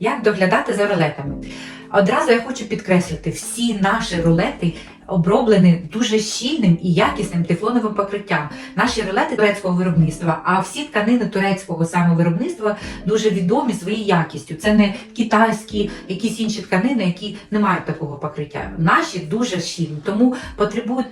Як доглядати за рулетами? Одразу я хочу підкреслити, всі наші рулети оброблені дуже щільним і якісним тефлоновим покриттям. Наші рулети турецького виробництва, а всі тканини турецького саме виробництва дуже відомі своєю якістю. Це не китайські, якісь інші тканини, які не мають такого покриття. Наші дуже щільні, тому потребують.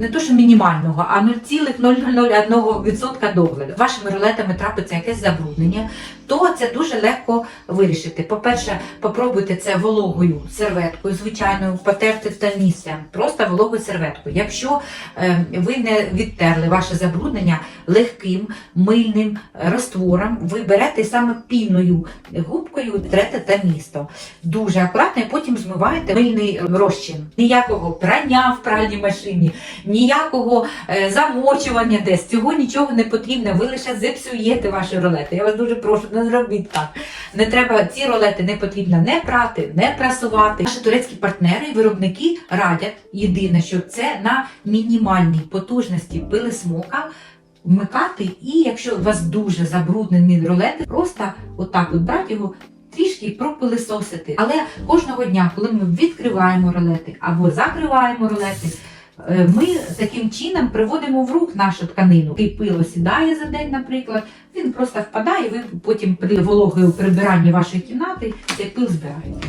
Не то, що мінімального, а 0,001% догляду. Вашими рулетами трапиться якесь забруднення, то це дуже легко вирішити. По-перше, попробуйте це вологою серветкою, звичайною, потерти та місце, просто вологою серветкою. Якщо е, ви не відтерли ваше забруднення легким мильним раствором, ви берете саме піною губкою трете те місто. Дуже акуратно і потім змиваєте мильний розчин. Ніякого прання в пральній машині, ніякого е, замочування десь. Цього нічого не потрібно. Ви лише зіпсуєте ваші рулети. Я вас дуже прошу, зробіть так. Не треба ці рулети не потрібно не прати, не прасувати. Наші турецькі партнери і виробники радять єдине, що це на мінімальній потужності пили смока. Вмикати, і якщо у вас дуже забруднені рулети, просто отак от брати його трішки пропилисосити. Але кожного дня, коли ми відкриваємо рулети або закриваємо рулети, е, ми таким чином приводимо в рух нашу тканину. Ти пило сідає за день, наприклад, він просто впадає, і ви потім при вологою прибиранні вашої кімнати цей пил збираєте.